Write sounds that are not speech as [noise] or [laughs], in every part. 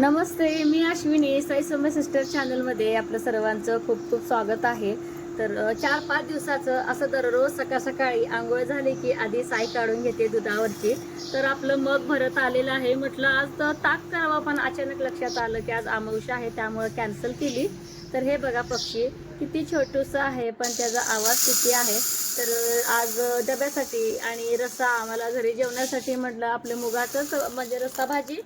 नमस्ते मी अश्विनी साई सौम्य सिस्टर चॅनलमध्ये आपलं सर्वांचं खूप खूप स्वागत आहे. तर चार पाच दिवसाचं असं दररोज सकाळ सकाळी आंघोळ झाली की आधी साई काढून घेते दुधावरची. तर आपलं मग भरत आलेलं आहे. म्हटलं आज तर ताक करावं पण अचानक लक्षात आलं की आज अमावस्या आहे त्यामुळे कॅन्सल केली. तर हे बघा पक्षी किती छोटूसं आहे पण त्याचा आवाज किती आहे. तर आज डब्यासाठी आणि रस्सा आम्हाला घरी जेवण्यासाठी म्हटलं आपलं मुगाचंच म्हणजे रस्सा भाजी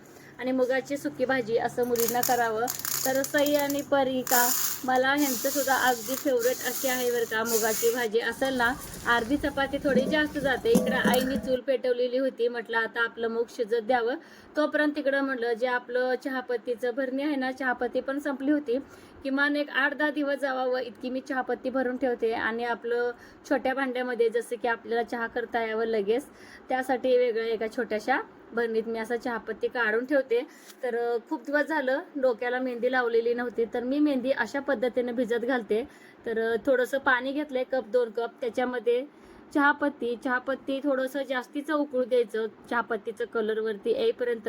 आणि मुगाची सुकी भाजी असं मुलींना करावं. तर सई आणि परी का मला ह्यांचं सुद्धा अगदी फेवरेट अशी आहे बरं का मुगाची भाजी. असेल ना अर्धी चपाती थोडी जास्त जाते. इकडं आईने चूल पेटवलेली होती म्हटलं आता आपलं मूग शिजत द्यावं. तोपर्यंत तिकडं म्हटलं जे आपलं चहापत्तीचं भरणी आहे ना चहापत्ती पण संपली होती. किमान एक आठ दहा दिवस जावावं इतकी मी चहापत्ती भरून ठेवते. आणि आपलं छोट्या भांड्यामध्ये जसं की आपल्याला चहा करता यावं लगेच त्यासाठी वेगळ्या एका छोट्याशा भरणीत मी असं चहापत्ती काढून ठेवते. तर खूप दिवस झालं डोक्याला मेहंदी लावलेली नव्हती. तर मी मेहंदी अशा पद्धतीनं भिजत घालते. तर थोडंसं पाणी घेतलंय कप दोन कप. त्याच्यामध्ये चहापत्ती चहापत्ती थोडंसं जास्तीचं उकळू द्यायचं. चहापत्तीचं कलरवरती येईपर्यंत.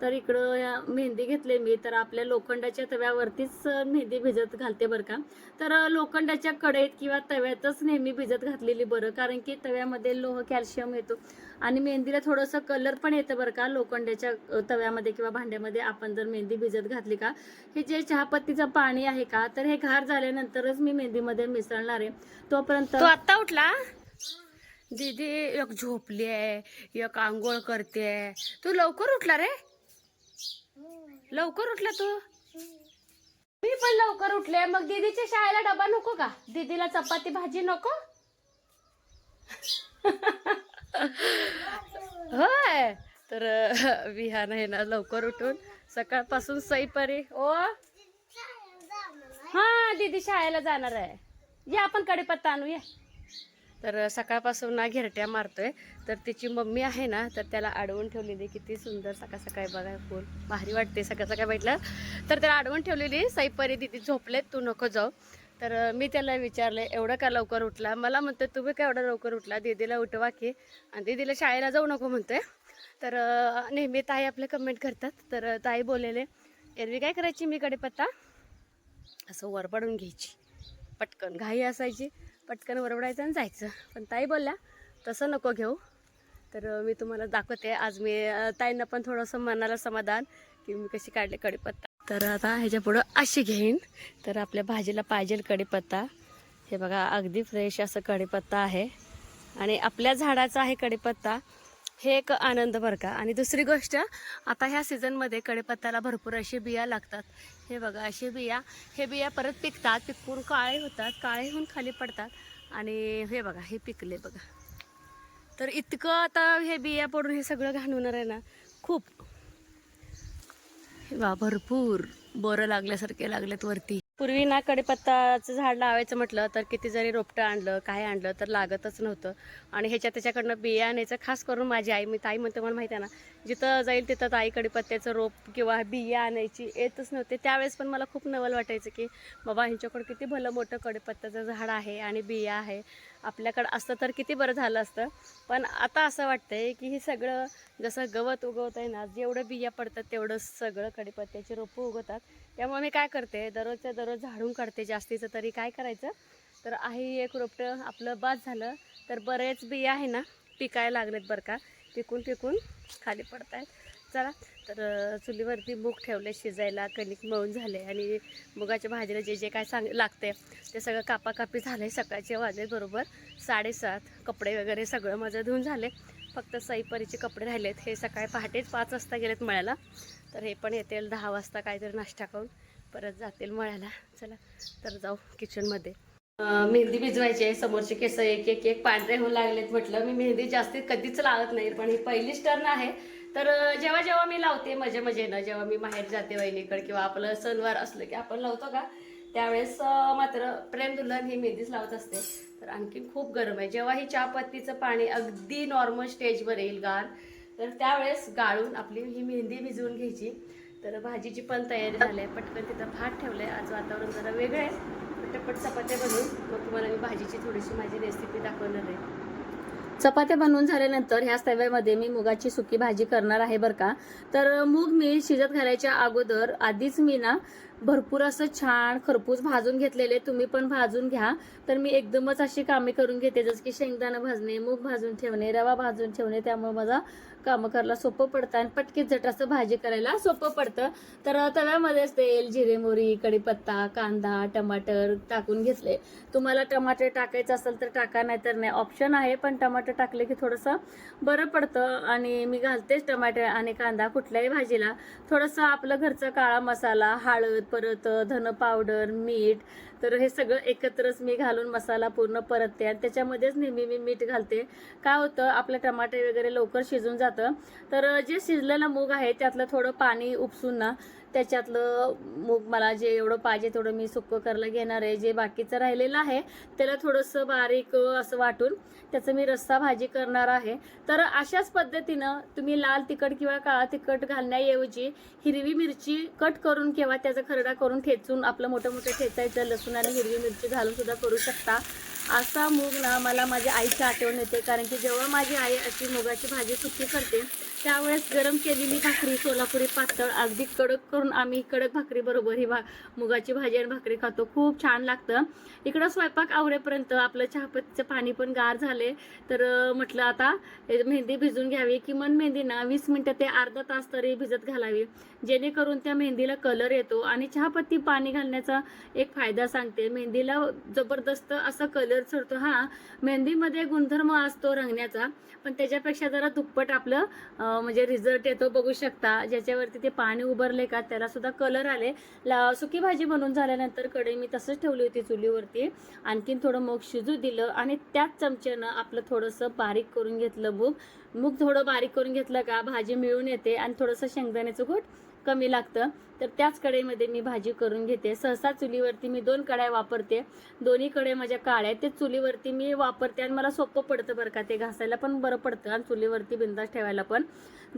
तर इकडं मेहंदी घेतले मी तर आपल्या लोखंडाच्या तव्यावरतीच मेहंदी भिजत घालते बरं का. तर लोखंडाच्या कढईत किंवा तव्यातच नेहमी भिजत घातलेली बरं कारण की तव्यामध्ये लोह कॅल्शियम येतो. आणि मेहंदीला थोडंसं कलर पण येतं बरं का लोखंडाच्या तव्यामध्ये किंवा भांड्यामध्ये आपण जर मेहंदी भिजत घातली का. हे जे चहापत्तीचं पाणी आहे का तर हे घार झाल्यानंतरच मी मेहंदीमध्ये मिसळणार आहे. तोपर्यंत तो आत्ता उठला? दीदी एक झोपली आहे एक आंघोळ करते तू लवकर उठला रे? लवकर उठला तू? मी पण लवकर उठले. मग दीदीच्या शाळेला डबा नको का? दीदीला चपाती भाजी नको? [laughs] होय. तर विहान आहे ना लवकर उठून. सकाळपासून सईपरी ओ? हा दीदी शाळेला जाणार आहे. ये आपण कडीपत्ता आणू ये तर सकाळपासून ना घेरट्या मारतोय. तर तिची मम्मी आहे ना तर त्याला अडवून ठेवलेली किती सुंदर सकाळ सकाळी बघा फुल भारी वाटते सकाळ सकाळी बघितलं. तर त्याला अडवून ठेवलेली साईपरी दिदी झोपलेत तू नको जाऊ. तर मी त्याला विचारलं एवढं का लवकर उठला? मला म्हणतोय तुम्ही का एवढं लवकर उठला? दीदीला उठवा की. आणि दीदीला शाळेला जाऊ नको म्हणतोय तर नेहमी ताई आपले कमेंट करतात. तर ताई बोललेले एरवी काय करायची मी कडीपत्ता असं वरबडून घ्यायची. पटकन घाई असायची. पटकन वरवडायचं आणि जायचं. पण ताई बोलल्या तसं नको घेऊ. तर मी तुम्हाला दाखवते. आज मी ताईंना पण थोडंसं मनाला समाधान की मी कशी काढले कढीपत्ता. तर आता ह्याच्या पुढं अशी घेईन. तर आपल्या भाजीला पाहिजे कढीपत्ता. हे बघा अगदी फ्रेश असं कढीपत्ता आहे. आणि आपल्या झाडाचा आहे कढीपत्ता. हे एक आनंद बरं का. आणि दुसरी गोष्ट आता ह्या सीझनमध्ये कढीपत्त्याला भरपूर अशी बिया लागतात. हे बघा अशी बिया हे बिया परत पिकतात पिकून काळे होतात काळे होऊन खाली पडतात. आणि हे बघा हे पिकले बघा. तर इतकं आता हे बिया पडून हे सगळं घाण आहे ना खूप. हे भरपूर. बोरं लागल्यासारखे लागलेत वरती. पूर्वी ना कडीपत्ताचं झाड लावायचं म्हटलं तर किती जरी रोपटं आणलं काय आणलं तर लागतच नव्हतं. आणि ह्याच्या त्याच्याकडनं बिया आणायचं खास करून माझी आई मी ताई म्हणते मला माहिती आहे ना जिथं जाईल तिथं ताई कडीपत्त्याचं रोप किंवा बिया आणायची येतच नव्हते. त्यावेळेस पण मला खूप नवल वाटायचं की बाबा ह्यांच्याकडं किती भलं मोठं कडीपत्त्याचं झाड आहे आणि बिया आहे. आपल्याकडं असतं तर किती बरं झालं असतं. पण आता असं वाटतंय की हे सगळं जसं गवत उगवत आहे ना जेवढं बिया पडतात तेवढं सगळं कडीपत्त्याची रोपं उगवतात. त्यामुळे मी काय करते दररोजच्या दररोज झाडून काढते जास्तीचं तरी काय करायचं? तर आहे एक रोपटं आपलं बाद झालं तर बरेच बिया आहे ना पिकायला लागलेत बरं का. पिकून पिकून खाली पडत आहेत चला. तर चुलीवरती मूग ठेवले शिजायला. कणिक मळून झाले आणि मुगाच्या भाजीला जे जे काय सांग लागते ते सगळं कापाकापी झालं सकाळचे वाजे बरोबर. साडेसात कपडे वगैरे सगळं माझं धुवून झाले फक्त सईपरीचे कपडे राहिलेत. हे सकाळी पहाटेच पाच वाजता गेलेत मळ्याला. तर हे पण येतील दहा वाजता काहीतरी नाश्ता करून. परत जातील मळ्याला. चला तर जाऊ किचनमध्ये. मेहंदी भिजवायची आहे. समोरचे केस एक एक एक पांढरे होऊन लागलेत म्हटलं. मी मेहंदी जास्तीत कधीच लावत नाही पण ही पहिलीच टर्न आहे. तर जेव्हा जेव्हा मी लावते मजे मजेनं जेव्हा मी माहेर जाते वहिनीकडे किंवा आपलं सणवार असलं की आपण लावतो का त्यावेळेस मात्र प्रेम दुल्हन ही मेहंदीच लावत असते. तर आणखी खूप गरम आहे. जेव्हा ही चहापत्तीचं पाणी अगदी नॉर्मल स्टेजवर येईल गार तर त्यावेळेस गाळून आपली ही मेहंदी भिजवून घ्यायची. तर भाजीची पण तयारी झाली आहे. पटकन तिथं भात ठेवलं आहे आज वातावरण जरा वेगळं आहे. पटपट चपात्या बनवून मग तुम्हाला मी भाजीची थोडीशी माझी रेसिपी दाखवणार आहे. चपात्या बनवून झाल्यानंतर ह्या तव्यामध्ये मी मुगाची सुकी भाजी करणार आहे बरं का. तर मूग मी शिजत घालायच्या अगोदर आधीच मी ना भरपूर असं छान खरपूस भाजून घेतलेले तुम्ही पण भाजून घ्या. तर मी एकदमच अशी कामे करून घेते जसं की शेंगदाणं भाजणे मूग भाजून ठेवणे रवा भाजून ठेवणे त्यामुळे माझा कामं करायला सोपं पडतं आणि पटकीत झट असं भाजी करायला सोपं पडतं तर तव्यामध्येच तेल जिरे मोरी कढीपत्ता कांदा टमाटर टाकून घेतले. तुम्हाला टमाटर टाकायचं असेल तर टाका नाही तर नाही. ऑप्शन आहे पण टमाटर टाकले की थोडंसं बरं पडतं. आणि मी घालतेच टमाटर आणि कांदा कुठल्याही भाजीला. थोडंसं आपलं घरचा काळा मसाला हळद परत धन पावडर मीठ तर हे सगळं एकत्रच मी घालून मसाला पूर्ण परतते. आणि त्याच्यामध्येच नेहमी मी मीठ घालते. काय होतं आपलं टमाटे वगैरे लवकर शिजून जातं तर जे शिजलेलं मूग आहे त्यातलं थोडं पाणी उपसून ना त्याच्यातलं मूग मला जे एवढं पाहिजे तेवढं मी सुक्कं करायला घेणार आहे. जे बाकीचं राहिलेलं आहे त्याला थोडंसं बारीक असं वाटून त्याचं मी रस्सा भाजी करणार आहे. तर अशाच पद्धतीनं तुम्ही लाल तिखट किंवा काळा तिखट घालण्याऐवजी हिरवी मिरची कट करून किंवा त्याचा खरडा करून ठेचून आपलं मोठं मोठं ठेचायचं लसूण आणि हिरवी मिरची घालून सुद्धा करू शकता. असा मूग ना मला माझ्या आईची आठवण येते. कारण की जेव्हा माझी आई अशी मुगाची भाजी सुकी करते त्यावेळेस गरम केलेली भाकरी सोलापुरी पातळ अगदी कडक करून आम्ही कडक भाकरी बरोबर ही भा मुगाची भाजी आणि भाकरी खातो. खूप छान लागतं. इकडं स्वयंपाक आवरेपर्यंत आपलं चहापत्तीचं पाणी पण गार झाले. तर म्हटलं आता मेहंदी भिजून घ्यावी. किमान मेहंदी ना वीस मिनटं ते अर्धा तास तरी भिजत घालावी. जेणेकरून त्या मेहंदीला कलर येतो आणि चहापत्ती पाणी घालण्याचा एक फायदा सांगते. मेहंदीला जबरदस्त असा कलर चढतो. हा मेहंदीमध्ये गुणधर्म असतो रंगण्याचा पण त्याच्यापेक्षा जरा दुप्पट आपलं म्हणजे रिझल्ट येतो बघू शकता. ज्याच्यावरती ते पाणी उभारले का त्याला सुद्धा कलर आले. ला सुकी भाजी बनवून झाल्यानंतर कढई मी तसंच ठेवली होती चुलीवरती. आणखीन थोडं मूग शिजू दिलं आणि त्याच चमच्यानं आपलं थोडंसं बारीक करून घेतलं मूग. मूग थोडं बारीक करून घेतलं का भाजी मिळून येते आणि थोडंसं शेंगदाण्याचं कूट कमी लागतं. तर त्याच कढईमध्ये मी भाजी करून घेते. सहसा चुलीवरती मी दोन कढया वापरते. दोन्ही कढई माझ्या काळ्या आहेत. ते चुलीवरती मी वापरते आणि मला सोपं पडतं बरं का ते घासायला पण बरं पडतं आणि चुलीवरती बिंदास ठेवायला पण.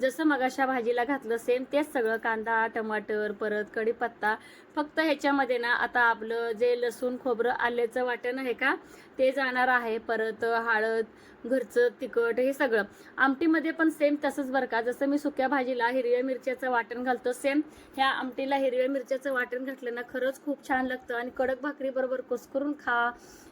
जसं मगाशा भाजीला घातलं सेम तेच सगळं कांदा टमाटर परत कढीपत्ता. फक्त ह्याच्यामध्ये ना आता आपलं जे लसूण खोबरं आल्याचं वाटण आहे का? ते जाणार आहे. परत हळद घरचं तिखट हे सगळं. आमटीमध्ये पण सेम तसंच बरं का. जसं मी सुक्या भाजीला हिरव्या मिरच्याचं वाटण घालतो सेम ह्या आमटीला हिरव्या मिरच्याचं वाटण घातलं ना खरंच खूप छान लागतं. आणि कडक भाकरी बरोबर कुस्करून खा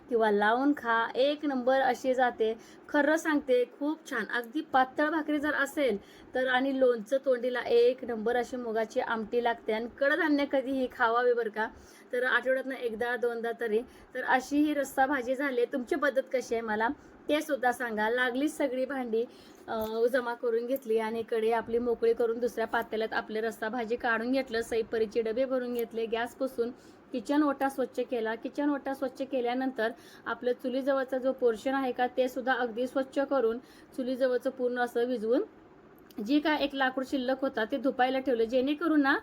किंवा लावून खा एक नंबर अशी जाते. खरं सांगते खूप छान. अगदी पातळ भाकरी जर असेल तर आणि लोणचं तोंडीला एक नंबर अशी मुगाची आमटी लागते. आणि कडधान्य कधीही खावावे बरं का. तर आठवड्यातनं एकदा दोनदा तरी. तर अशी ही रस्सा भाजी झाली. तुमची पद्धत कशी आहे मला ते सुद्धा सांगा. लागलीच सगळी भांडी. जमा करून घेतली आणि इकडे आपली मोकळी करून दुसऱ्या पातेल्यात आपले रस्सा भाजी काढून घेतलं सईपरीचे डबे भरून घेतले गॅस पुसून किचन ओटा स्वच्छ केला. किचन ओटा स्वच्छ केल्यानंतर आपलं चुलीजवळचा जो पोर्शन आहे का ते सुद्धा अगदी स्वच्छ करून चुलीजवळचं पूर्ण असं विजवून जी काय एक लाकूड शिल्लक होता ते धुपायला ठेवलं. जेणेकरून ना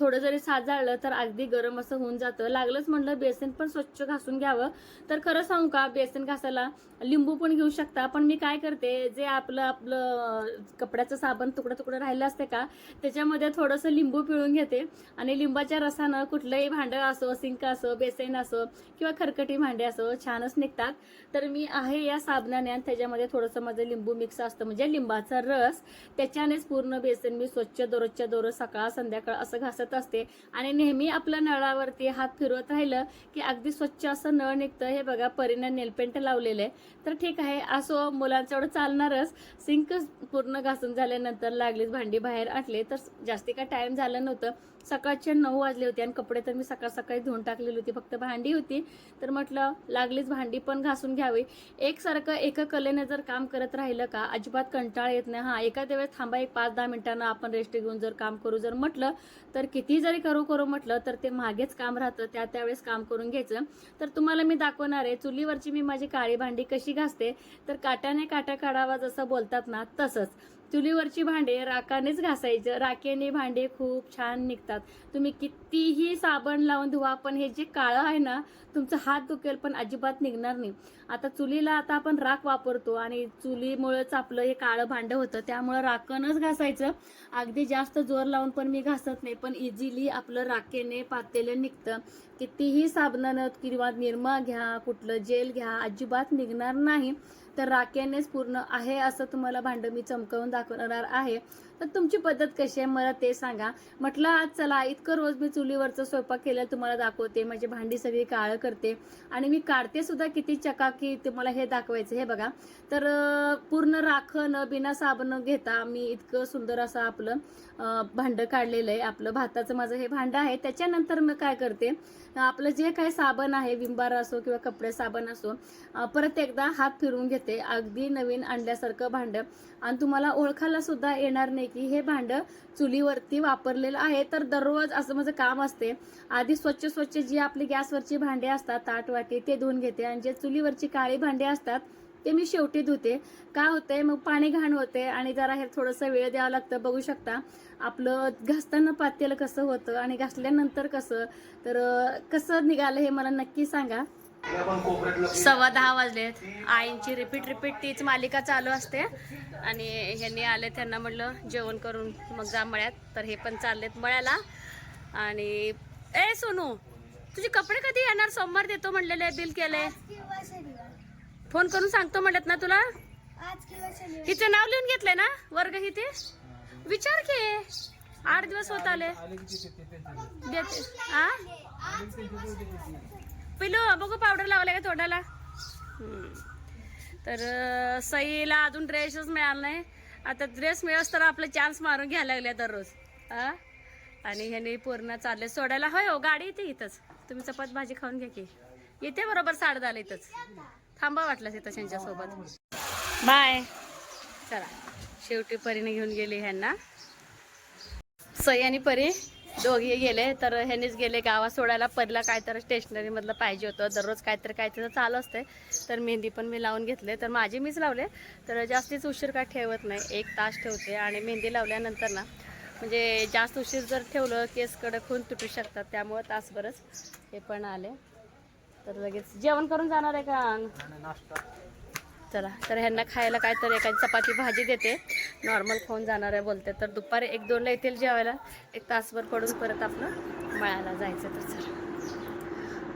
थोडं जरी साथ जाळलं तर अगदी गरम असं होऊन जातं. लागलंच म्हटलं बेसन पण स्वच्छ घासून घ्यावं. तर खरं सांगू का बेसन घासायला लिंबू पण घेऊ शकता पण मी काय करते जे आपलं आपलं कपड्याचं साबण तुकडं तुकडं राहिलं असते का त्याच्यामध्ये थोडंसं लिंबू पिळून घेते. आणि लिंबाच्या रसानं कुठलंही भांडं असो सिंक असो बेसन असो किंवा खरकटी भांडे असो छानच निघतात. तर मी आहे या साबणाने आणि त्याच्यामध्ये थोडंसं माझं लिंबू मिक्स असतं. म्हणजे लिंबाचा रस त्याच्या त्याच्यानेच पूर्ण बेसन मी स्वच्छ दररोजच्या दररोज सकाळ संध्याकाळ असं घासत असते. आणि नेहमी आपल्या नळावरती हात फिरवत राहिलं की अगदी स्वच्छ असं नळ निघतं हे बघा परीनं नेलपेंट लावलेलं आहे. तर ठीक आहे असो मुलांचं एवढं चालणारच. सिंक पूर्ण घासून झाल्यानंतर लागलीच भांडी बाहेर आटले तर जास्ती काय टाईम झालं नव्हतं. सकाळचे नऊ वाजले होते आणि कपडे तर मी सकाळ सकाळी धुवून टाकलेली होती. फक्त भांडी होती. तर म्हटलं लागलीच भांडी पण घासून घ्यावी. एकसारखं एका कलेने जर काम करत राहिलं का अजिबात कंटाळा येत नाही. हा एका वेळेस थांबा एक पाच दहा मिनिटांना आपण रेस्ट घेऊन जर काम करू जर म्हटलं तर किती जरी करू करू म्हटलं तर ते मागेच काम राहतं. त्या त्यावेळेस काम करून घ्यायचं. तर तुम्हाला मी दाखवणार आहे चुलीवरची मी माझी काळी भांडी कशी घासते. तर काट्याने काटा काढावा जसं बोलतात ना तसंच. चुलीवरची भांडे राखानेच घासायचं. राखेने भांडे खूप छान निघतात. तुम्ही कितीही साबण लावून धुवा पण हे जे काळं आहे ना तुमचा हात दुखेल पण अजिबात निघणार नाही. आता चुलीला आता आपण राख वापरतो आणि चुलीमुळेच आपलं हे काळं भांडं होतं. त्यामुळं राखणच घासायचं. अगदी जास्त जोर लावून पण मी घासत नाही पण इझिली आपलं राखेने पातेलं निघतं. कितीही साबणानं किंवा निरमा घ्या कुठलं जेल घ्या अजिबात निघणार नाही. तर राख्यानेच पूर्ण आहे असं तुम्हाला भांडं मी चमकवून दाखवणार आहे. तर तुमची पद्धत कशी आहे मला ते सांगा. म्हटलं आज चला इतकं रोज मी चुलीवरचं स्वयंपाक केलेलं तुम्हाला दाखवते. माझी भांडी सगळी काळं करते. आणि मी काढते सुद्धा किती चकाकी तुम्हाला हे दाखवायचं हे बघा. तर पूर्ण राख बिना साबण घेता मी इतकं सुंदर असं आपलं भांडं काढलेलं आहे. आपलं भाताचं माझं हे भांडं आहे. त्याच्यानंतर मी काय करते आपलं जे काही साबण आहे विंबार असो किंवा कपडे साबण असो परत एकदा हात फिरून घेते. अगदी नवीन आणल्यासारखं भांडं. आणि तुम्हाला ओळखायला सुद्धा येणार नाही की हे भांडं चुलीवरती वापरलेलं आहे. तर दररोज असं माझं काम असते. आधी स्वच्छ स्वच्छ जी आपली गॅसवरची भांडे असतात ताट वाटी ते धुवून घेते. आणि जे चुलीवरची काळी भांडी असतात ते मी शेवटी धुते. का होते मग पाणी घाण होते आणि जरा हे थोडंसं वेळ द्यावं लागतं. बघू शकता आपलं घासताना पातेलं कसं होतं आणि घासल्यानंतर कसं? तर कसं निघालं हे मला नक्की सांगा. सव्वा दहा वाजलेत. आईंची रिपीट रिपीट तीच मालिका चालू असते. आणि ह्यांनी आले त्यांना म्हटलं जेवण करून मग जा मळ्यात. तर हे पण चाललेत मळ्याला. आणि ए सोनू तुझे कपडे कधी येणार? सोमवार देतो म्हणलेले बिल केले फोन करून सांगतो म्हणत ना तुला? हिचं नाव लिहून घेतलंय ना वर्ग हिथे विचार की आठ दिवस होत आले. देते. हा पिलू बघू पावडर लावलाय का तोंडाला. तर सईला अजून ड्रेसच मिळाला नाही. आता ड्रेस मिळस तर आपलं चान्स मारून घ्यायला लागले दररोज हा आणि ह्याने पूर्ण चालले सोडायला होय हो गाडी येते इथंच. तुम्ही चपात भाजी खाऊन घ्या की. येते बरोबर साडे दहाला इथंच. थांबा वाटलं तिथं त्यांच्यासोबत बाय. चला शेवटी परीने घेऊन गेली ह्यांना. सई आणि परी दोघे गेले तर ह्यांनीच गेले गावात सोडायला. परीला काहीतरी स्टेशनरी मधलं पाहिजे होतं. दररोज काहीतरी काहीतरी चालू असते तर मेहंदी पण मी लावून घेतले. तर माझी मीच लावले. तर जास्तीच उशीर काय ठेवत नाही. एक तास ठेवते आणि मेहंदी लावल्यानंतर ना म्हणजे जास्त उशीर जर ठेवलं केस कडक होऊन तुटू शकतात. त्यामुळं तासभरच हे पण आले. तर लगेच जेवण करून जाणार आहे का? चला तर ह्यांना खायला काहीतरी एखादी चपाती भाजी देते. नॉर्मल खाऊन जाणार आहे बोलते. तर दुपारी एक दोनला येतील जेवायला. एक तासभर पडून परत आपलं मळ्याला जायचं तर चला.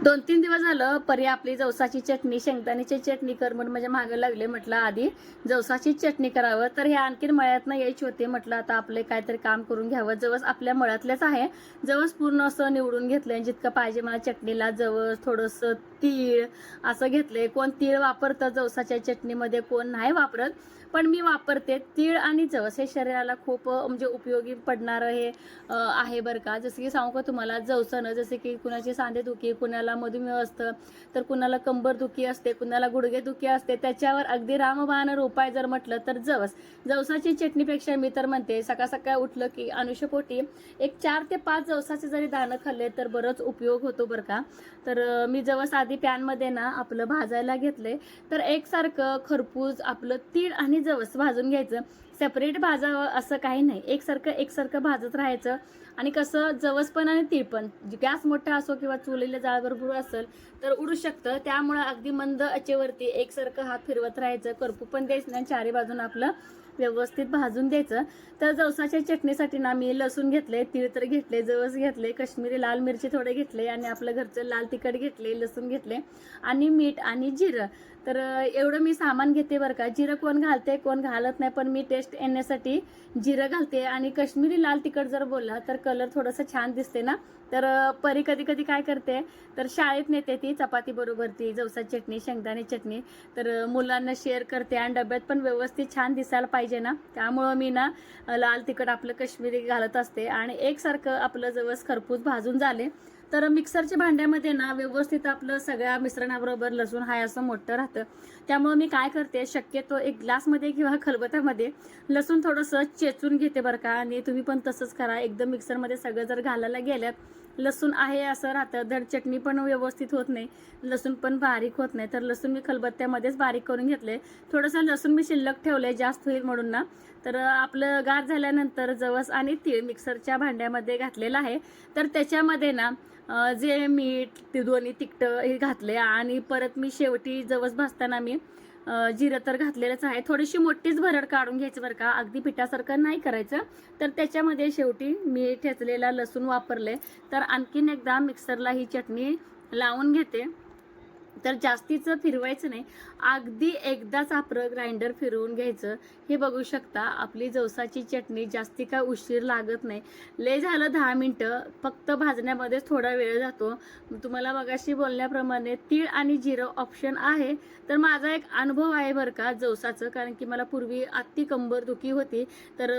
दोन तीन दिवस झालं परी आपली जवसाची चटणी शेंगदाण्याची चटणी कर म्हणून माझ्या मागे लागले म्हटलं आधी जवसाची चटणी करावं. तर हे आणखीन मळ्यातनं यायची होते म्हटलं आता आपले काहीतरी काम करून घ्यावं. जवस आपल्या मळ्यातलेच आहे. जवस पूर्ण असं निवडून घेतलंय जितकं पाहिजे मला चटणीला जवस थोडंसं तीळ असं घेतलंय. कोण तीळ वापरतं जवसाच्या चटणीमध्ये कोण नाही वापरत. पण मी वापरते. तीळ आणि जवस हे शरीराला खूप म्हणजे उपयोगी पडणारं हे आहे बरं का. जसं की सांगू का तुम्हाला जवसानं जसे की कुणाची सांधेदुखी कुणाला मधुमेह असतं तर कुणाला कंबर दुखी असते कुणाला गुडघे दुखी असते त्याच्यावर अगदी रामबाणर उपाय जर म्हटलं तर जवस. जवसाची चटणीपेक्षा मी तर म्हणते सकाळ सकाळ उठलं की अनुषपोटी एक चार ते पाच जवसाचे जरी दाणं खाल्ले तर बरंच उपयोग होतो बरं का. तर मी जवस आधी पॅनमध्ये ना आपलं भाजायला घेतले तर एकसारखं खरपूस आपलं तीळ आणि जवस भाजून घ्यायचं. सेपरेट भाजावं असं काही नाही. एकसारखं एकसारखं भाजत राहायचं. आणि कसं जवस पण आणि तीळ पण. गॅस मोठा असो किंवा चुलीला जाळ भरपूर असेल तर उडू शकतं. त्यामुळं अगदी मंद अचेवरती एकसारखं हात फिरवत राहायचं. करपू पण द्यायचं नाही चारी बाजून आपलं व्यवस्थित भाजून द्यायचं. तर जवसाच्या चटणीसाठी ना मी लसूण घेतले तीळ तर घेतले जवस घेतले काश्मीरी लाल मिरची थोडे घेतले आणि आपलं घरचं लाल तिखट घेतले लसूण घेतले आणि मीठ आणि जिरं. तर एवढं मी सामान घेते बरं का. जिरं कोण घालते कोण घालत नाही पण मी टेस्ट येण्यासाठी जिरं घालते. आणि कश्मीरी लाल तिखट जर बोलला तर कलर थोडंसं छान दिसते ना. तर परी कधी कधी काय करते तर शाळेत नेते ती चपाती बरोबर ती जवसा चटणी शेंगदाणे चटणी. तर मुलांना शेअर करते आणि डब्यात पण व्यवस्थित छान दिसायला पाहिजे ना. त्यामुळं मी ना लाल तिखट आपलं कश्मीरी घालत असते. आणि एकसारखं आपलं जवस खरपूस भाजून झाले तर मिक्सरच्या भांड्यामध्ये ना व्यवस्थित आपलं सगळ्या मिश्रणाबरोबर लसूण हाय असं मोठं राहतं. त्यामुळं मी काय करते शक्यतो एक ग्लासमध्ये किंवा खलबत्यामध्ये लसूण थोडंसं चेचून घेते बरं का. आणि तुम्ही पण तसंच करा. एकदम मिक्सरमध्ये सगळं जर घालायला गेल्यात लसूण आहे असं राहतं. धड चटणी पण व्यवस्थित होत नाही. लसूण पण बारीक होत नाही. तर लसूण मी खलबत्त्यामध्येच बारीक करून घेतले थोडंसं लसूण मी शिल्लक ठेवलंय जास्त होईल म्हणून ना. तर आपलं गार झाल्यानंतर जवस आणि तीळ मिक्सरच्या भांड्यामध्ये घातलेलं आहे. तर त्याच्यामध्ये ना जे मीठ ते दोन्ही तिखटं हे घातले आणि परत मी शेवटी जवस भाजताना मी जिरं तर घातलेलंच आहे. थोडीशी मोठीच भरड काढून घ्यायची बरं का. अगदी पिठासारखं नाही करायचं. तर त्याच्यामध्ये शेवटी मी ठेचलेला लसूण वापरले. तर आणखीन एकदा मिक्सरला ही चटणी लावून घेते. तर जास्तीचं फिरवायचं नाही. अगदी एकदाच आपलं ग्राइंडर फिरवून घ्यायचं. हे बघू शकता आपली जवसाची चटणी जास्ती काय उशीर लागत नाही. लय झालं दहा मिनटं फक्त भाजण्यामध्येच थोडा वेळ जातो. तुम्हाला मगाशी बोलण्याप्रमाणे तीळ आणि जिरं ऑप्शन आहे. तर माझा एक अनुभव आहे बरं का जवसाचं कारण की मला पूर्वी अति कंबर दुखी होती. तर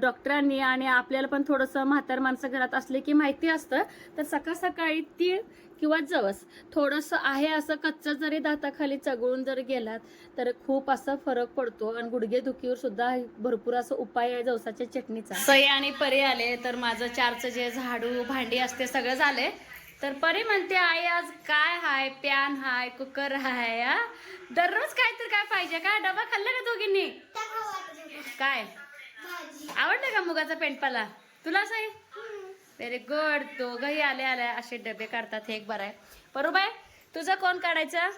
डॉक्टरांनी आणि आपल्याला पण थोडंसं म्हातार माणसं घरात असले की माहिती असतं. तर सकाळ सकाळी तीळ किंवा जवस. थोडंसं आहे असं कच्चं जरी दाताखाली चगळून जर गेलात तर खूप असा फरक पडतो आणि गुडघे दुखीवर सुद्धा भरपूर असं उपाय आहे जवसाच्या चटणीचा. सई आणि परी आले तर माझं चारचं जे झाडू भांडी असते सगळं झाले. तर परी म्हणते आई आज काय हाय? पॅन हाय? कुकर हाय? दररोज काय तर काय पाहिजे काय डबा खाल्ला का दोघींनी. काय? आवडलं का मुगाचा पेंटपाला तुला सई? व्हेरी गुड दोघंही आले आले असे डबे काढतात हे एक बरं आहे. बरोबर आहे तुझं कोण काढायचं?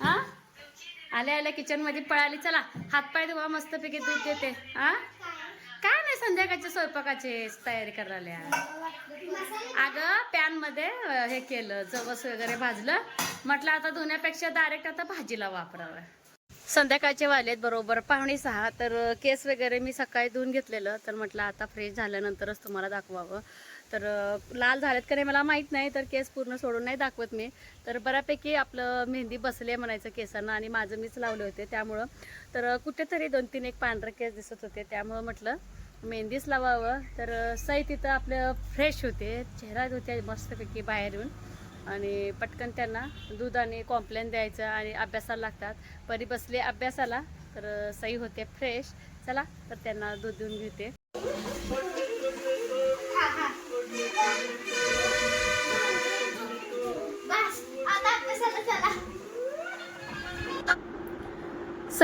हा? आल्या आल्या किचनमध्ये पळाली. चला हातपाय धुवा मस्तपैकी दूध देते. हा? काय नाही संध्याकाळच्या स्वयंपाकाची तयारी करायला अगं पॅनमध्ये हे केलं जवस वगैरे भाजलं. म्हटलं आता धुण्यापेक्षा डायरेक्ट आता भाजीला वापरावं. संध्याकाळचे वालेत बरोबर. पाहुणे सहा. तर केस वगैरे मी सकाळी धुवून घेतलेलं. तर म्हटलं आता फ्रेश झाल्यानंतरच तुम्हाला दाखवावं. तर लाल झालेत का नाही मला माहीत नाही. तर केस पूर्ण सोडून नाही दाखवत मी. तर बऱ्यापैकी आपलं मेहंदी बसले म्हणायचं केसांना आणि माझं मीच लावले होते. त्यामुळं तर कुठेतरी दोन तीन एक पांढरे केस दिसत होते. त्यामुळं म्हटलं मेहंदीच लावावं. तर सई तिथं आपलं फ्रेश होते. चेहरा धुते मस्तपैकी बाहेर येऊन आणि पटकन त्यांना दूध आणि कॉम्प्लेन द्यायचं आणि अभ्यासाला लागतात. परी बसले अभ्यासाला तर सही सई होते फ्रेश चला तर त्यांना दूध देऊन घेते.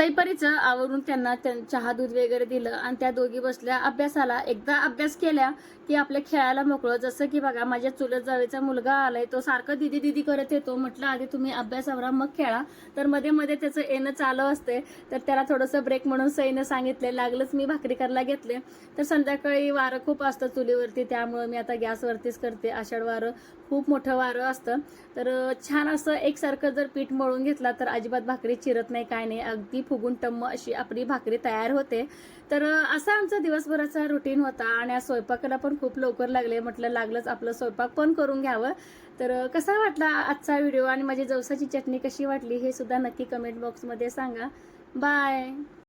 सैपरीचं आवरून त्यांना चहा दूध वगैरे दिलं आणि त्या दोघी बसल्या अभ्यासाला. एकदा अभ्यास केल्या की आपल्या खेळायला मोकळं. जसं की बघा माझ्या चुलत जावेचा मुलगा आलाय तो सारखं दिदी दिदी करत येतो. म्हटलं आधी तुम्ही अभ्यासावर मग खेळा. तर मध्ये मध्ये त्याचं येणं चालू असते तर त्याला थोडंसं ब्रेक म्हणून सईनं सांगितले लागलंच मी भाकरी करायला घेतले. तर संध्याकाळी वारं खूप असतं चुलीवरती. त्यामुळं मी आता गॅसवरतीच करते आषाढ वारं. खूप मोठं वारं असतं. तर छान असं एकसारखं जर पीठ मळून घेतला तर अजिबात भाकरी चिरत नाही काय नाही. अगदी फुगून टम्म अशी आपली भाकरी तयार होते. तर असा आमचा दिवसभराचा रुटीन होता आणि आज स्वयंपाकाला पण खूप लवकर लागले. म्हटलं लागलंच आपलं स्वयंपाक पण करून घ्यावं. तर कसा वाटला आजचा व्हिडिओ आणि माझी जवसाची चटणी कशी वाटली हे सुद्धा नक्की कमेंट बॉक्समध्ये सांगा. बाय